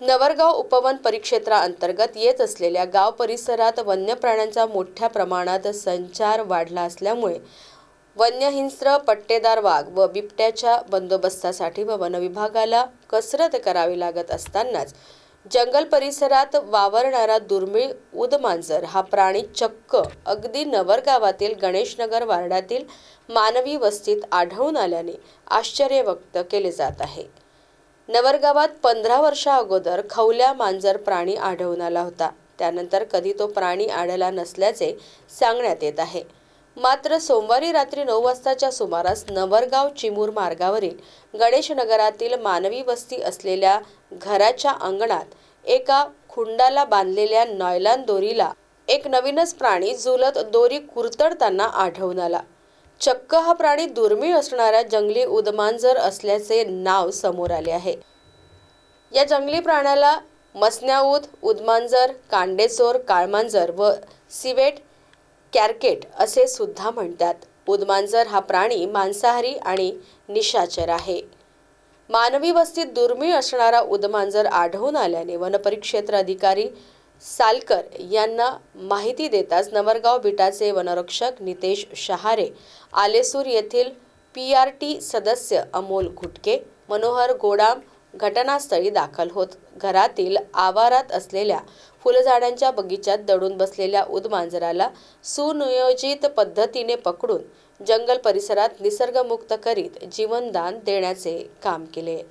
नवरगाव उपवन परिक्षेत्राअंतर्गत येत असलेल्या गाव परिसरात वन्य प्राण्यांचा मोठ्या प्रमाणात संचार वाढला असल्यामुळे वन्यहिंस्र पट्टेदार वाघ व बिबट्याच्या बंदोबस्तासाठी व वनविभागाला कसरत करावी लागत असतानाच जंगल परिसरात वावरणारा दुर्मिळ उदमांजर हा प्राणी चक्क अगदी नवरगावातील गणेशनगर वार्डातील मानवी वस्तीत आढळून आल्याने आश्चर्य व्यक्त केले जात आहे. नवरगावात पंधरा वर्षा अगोदर खवल्या मांजर प्राणी आढळून आला होता. त्यानंतर कधी तो प्राणी आढळला नसल्याचे सांगण्यात येत आहे. मात्र सोमवारी रात्री नऊ वाजताच्या सुमारास नवरगाव चिमूर मार्गावरील गणेशनगरातील मानवी वस्ती असलेल्या घराच्या अंगणात एका खुंडाला बांधलेल्या नॉयलान दोरीला एक नवीनच प्राणी झुलत दोरी कुरतडताना आढळून आला. चक्क हा प्राणी दुर्मिळ असणाऱ्या जंगली उदमांजर असल्याचे नाव समोर आले आहे. या जंगली प्राण्याला मसन्याऊद उदमांजर कांडेचोर काळमांजर व सिवेट कॅरकेट असे सुद्धा म्हणतात. उदमांजर हा प्राणी मांसाहारी आणि निशाचर आहे. मानवी वस्तीत दुर्मिळ असणारा उदमांजर आढळून आल्याने वनपरिक्षेत्र अधिकारी सालकर यांना माहिती देताच नवरगाव बिटाचे वनरक्षक नितेश शहारे आलेसूर येथील पी आर टी सदस्य अमोल घुटके मनोहर गोडाम घटनास्थळी दाखल होत. घरातील आवारात असलेल्या फुलझाडांच्या बगीच्यात दडून बसलेल्या उदमांजराला सुनियोजित पद्धतीने पकडून जंगल परिसरात निसर्गमुक्त करीत जीवनदान देण्याचे काम केले.